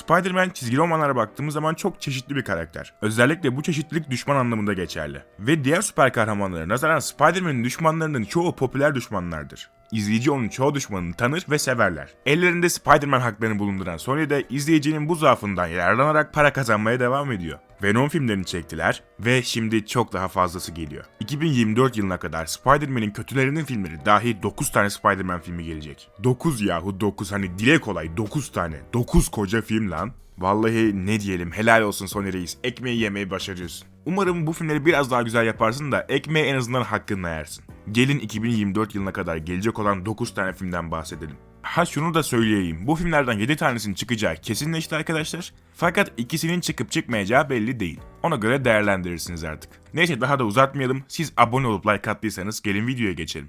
Spider-Man çizgi romanlara baktığımız zaman çok çeşitli bir karakter. Özellikle bu çeşitlilik düşman anlamında geçerli. Ve diğer süper kahramanlara nazaran Spider-Man'in düşmanlarının çoğu popüler düşmanlardır. İzleyici onun çoğu düşmanını tanır ve severler. Ellerinde Spider-Man haklarını bulunduran Sony de izleyicinin bu zaafından yararlanarak para kazanmaya devam ediyor. Venom filmlerini çektiler ve şimdi çok daha fazlası geliyor. 2024 yılına kadar Spider-Man'in kötülerinin filmleri dahi 9 tane Spider-Man filmi gelecek. 9 yahu 9 hani dile kolay 9 tane. 9 koca film lan. Vallahi ne diyelim helal olsun Sony Reis. Ekmeği yemeyi başarıyorsun. Umarım bu filmleri biraz daha güzel yaparsın da ekmeği en azından hakkını yersin. Gelin 2024 yılına kadar gelecek olan 9 tane filmden bahsedelim. Ha şunu da söyleyeyim. Bu filmlerden 7 tanesinin çıkacağı kesinleşti arkadaşlar. Fakat ikisinin çıkıp çıkmayacağı belli değil. Ona göre değerlendirirsiniz artık. Neyse daha da uzatmayalım. Siz abone olup like attıysanız gelin videoya geçelim.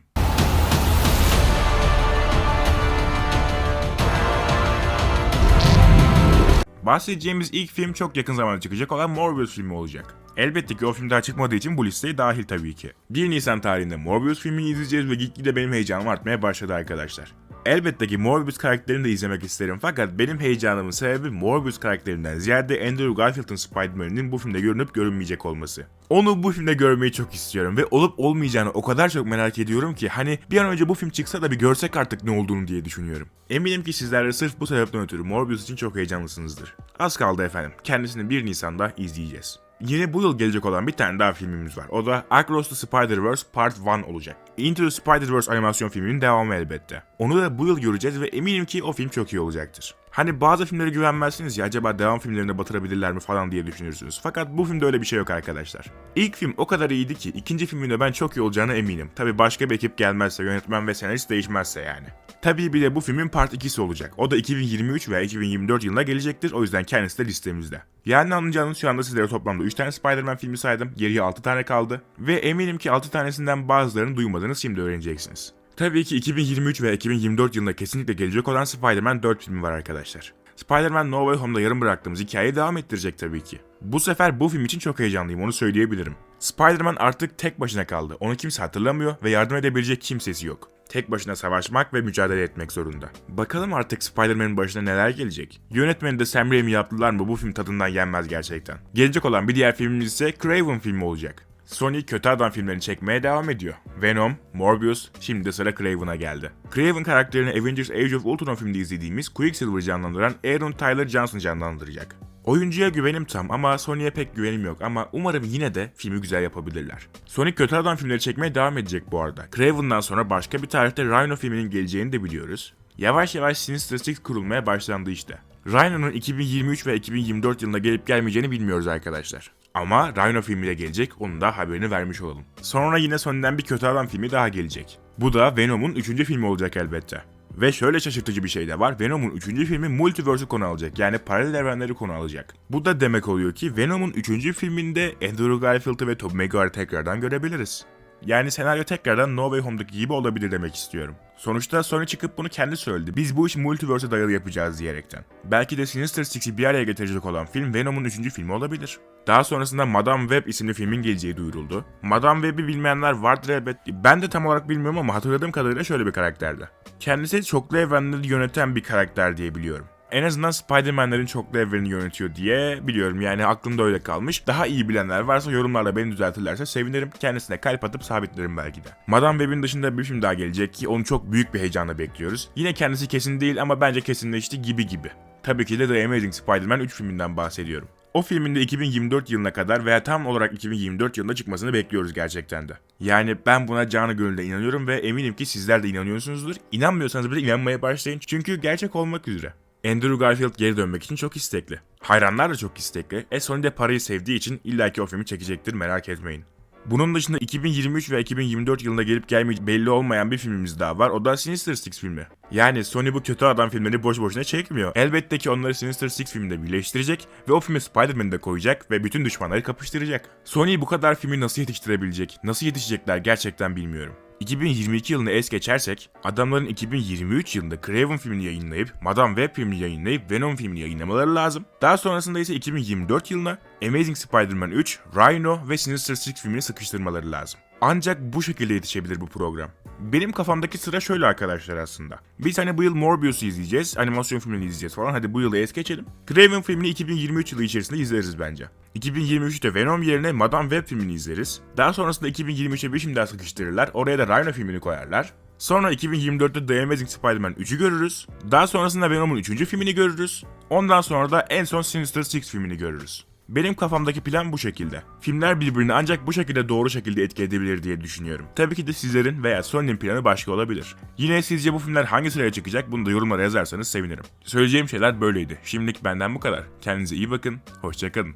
Bahsedeceğimiz ilk film çok yakın zamanda çıkacak olan Morbius filmi olacak. Elbette ki o film daha çıkmadığı için bu listeye dahil tabii ki. 1 Nisan tarihinde Morbius filmini izleyeceğiz ve gitgide benim heyecanım artmaya başladı arkadaşlar. Elbette ki Morbius karakterini de izlemek isterim fakat benim heyecanımın sebebi Morbius karakterinden ziyade Andrew Garfield'ın Spider-Man'in bu filmde görünüp görünmeyecek olması. Onu bu filmde görmeyi çok istiyorum ve olup olmayacağını o kadar çok merak ediyorum ki hani bir an önce bu film çıksa da bir görsek artık ne olduğunu diye düşünüyorum. Eminim ki sizler de sırf bu sebepten ötürü Morbius için çok heyecanlısınızdır. Az kaldı efendim. Kendisini 1 Nisan'da izleyeceğiz. Yine bu yıl gelecek olan bir tane daha filmimiz var. O da Across the Spider-Verse Part 1 olacak. Into the Spider-Verse animasyon filminin devamı elbette. Onu da bu yıl göreceğiz ve eminim ki o film çok iyi olacaktır. Hani bazı filmlere güvenmezsiniz ya acaba devam filmlerine batırabilirler mi falan diye düşünürsünüz. Fakat bu filmde öyle bir şey yok arkadaşlar. İlk film o kadar iyiydi ki ikinci filminde ben çok iyi olacağına eminim. Tabi başka bir ekip gelmezse, yönetmen ve senarist değişmezse yani. Tabii bir de bu filmin part 2'si olacak. O da 2023 veya 2024 yılına gelecektir. O yüzden kendisi de listemizde. Yani anlayacağınız şu anda sizlere toplamda 3 tane Spider-Man filmi saydım. Geriye 6 tane kaldı. Ve eminim ki 6 tanesinden bazılarını duymadınız şimdi öğreneceksiniz. Tabii ki 2023 ve 2024 yılında kesinlikle gelecek olan Spider-Man 4 filmi var arkadaşlar. Spider-Man No Way Home'da yarım bıraktığımız hikayeyi devam ettirecek tabii ki. Bu sefer bu film için çok heyecanlıyım onu söyleyebilirim. Spider-Man artık tek başına kaldı. Onu kimse hatırlamıyor ve yardım edebilecek kimsesi yok. Tek başına savaşmak ve mücadele etmek zorunda. Bakalım artık Spider-Man'in başına neler gelecek. Yönetmeni de Sam Raimi yaptılar mı bu film tadından yenmez gerçekten. Gelecek olan bir diğer filmimiz ise Craven filmi olacak. Sony kötü adam filmlerini çekmeye devam ediyor. Venom, Morbius, şimdi de sıra Craven'a geldi. Craven karakterini Avengers Age of Ultron filminde izlediğimiz Quicksilver'ı canlandıran Aaron Tyler Johnson canlandıracak. Oyuncuya güvenim tam ama Sony'ye pek güvenim yok ama umarım yine de filmi güzel yapabilirler. Sony kötü adam filmleri çekmeye devam edecek bu arada. Craven'dan sonra başka bir tarihte Rhino filminin geleceğini de biliyoruz. Yavaş yavaş Sinister Six kurulmaya başlandı işte. Rhino'nun 2023 ve 2024 yılında gelip gelmeyeceğini bilmiyoruz arkadaşlar. Ama Rhino filmiyle gelecek, onun da haberini vermiş olalım. Sonra yine Sony'den bir kötü adam filmi daha gelecek. Bu da Venom'un 3. filmi olacak elbette. Ve şöyle şaşırtıcı bir şey de var. Venom'un 3. filmi Multiverse'ü konu alacak. Yani paralel evrenleri konu alacak. Bu da demek oluyor ki Venom'un 3. filminde Andrew Garfield'ı ve Tobey Maguire'ı tekrardan görebiliriz. Yani senaryo tekrardan No Way Home'daki gibi olabilir demek istiyorum. Sonuçta Sony çıkıp bunu kendi söyledi. Biz bu işi multiverse'e dayalı yapacağız diyerekten. Belki de Sinister Six'i bir araya getirecek olan film Venom'un 3. filmi olabilir. Daha sonrasında Madame Web isimli filmin geleceği duyuruldu. Madame Web'i bilmeyenler vardır elbet. Ben de tam olarak bilmiyorum ama hatırladığım kadarıyla şöyle bir karakterdi. Kendisi çoklu evrenleri yöneten bir karakter diye biliyorum. En azından Spider-Man'lerin çoklu evrenini yönetiyor diye biliyorum yani aklımda öyle kalmış. Daha iyi bilenler varsa yorumlarla beni düzeltirlerse sevinirim. Kendisine kalp atıp sabitlerim belki de. Madame Web'in dışında bir film daha gelecek ki onu çok büyük bir heyecanla bekliyoruz. Yine kendisi kesin değil ama bence kesinleşti gibi gibi. Tabii ki de The Amazing Spider-Man 3 filminden bahsediyorum. O filmin de 2024 yılına kadar veya tam olarak 2024 yılında çıkmasını bekliyoruz gerçekten de. Yani ben buna canı gönülde inanıyorum ve eminim ki sizler de inanıyorsunuzdur. İnanmıyorsanız bile inanmaya başlayın çünkü gerçek olmak üzere. Andrew Garfield geri dönmek için çok istekli. Hayranlar da çok istekli. E Sony de parayı sevdiği için illaki o filmi çekecektir merak etmeyin. Bunun dışında 2023 ve 2024 yılında gelip gelmeyeceği belli olmayan bir filmimiz daha var. O da Sinister Six filmi. Yani Sony bu kötü adam filmlerini boş boşuna çekmiyor. Elbette ki onları Sinister Six filminde birleştirecek ve o filme Spider-Man'i de koyacak ve bütün düşmanları kapıştıracak. Sony bu kadar filmi nasıl yetiştirebilecek, nasıl yetişecekler gerçekten bilmiyorum. 2022 yılını es geçersek, adamların 2023 yılında Craven filmini yayınlayıp, Madame Web filmini yayınlayıp Venom filmini yayınlamaları lazım. Daha sonrasında ise 2024 yılına Amazing Spider-Man 3, Rhino ve Sinister Six filmini sıkıştırmaları lazım. Ancak bu şekilde yetişebilir bu program. Benim kafamdaki sıra şöyle arkadaşlar aslında. Biz hani bu yıl Morbius'u izleyeceğiz, animasyon filmini izleyeceğiz falan. Hadi bu yılı es geçelim. Craven filmini 2023 yılı içerisinde izleriz bence. 2023'te Venom yerine Madame Web filmini izleriz. Daha sonrasında 2023'e bir film daha sıkıştırırlar. Oraya da Rhino filmini koyarlar. Sonra 2024'te The Amazing Spider-Man 3'ü görürüz. Daha sonrasında Venom'un 3. filmini görürüz. Ondan sonra da en son Sinister Six filmini görürüz. Benim kafamdaki plan bu şekilde. Filmler birbirini ancak bu şekilde doğru şekilde etki edebilir diye düşünüyorum. Tabii ki de sizlerin veya Sony'nin planı başka olabilir. Yine sizce bu filmler hangi sıraya çıkacak bunu da yorumlara yazarsanız sevinirim. Söyleyeceğim şeyler böyleydi. Şimdilik benden bu kadar. Kendinize iyi bakın, hoşçakalın.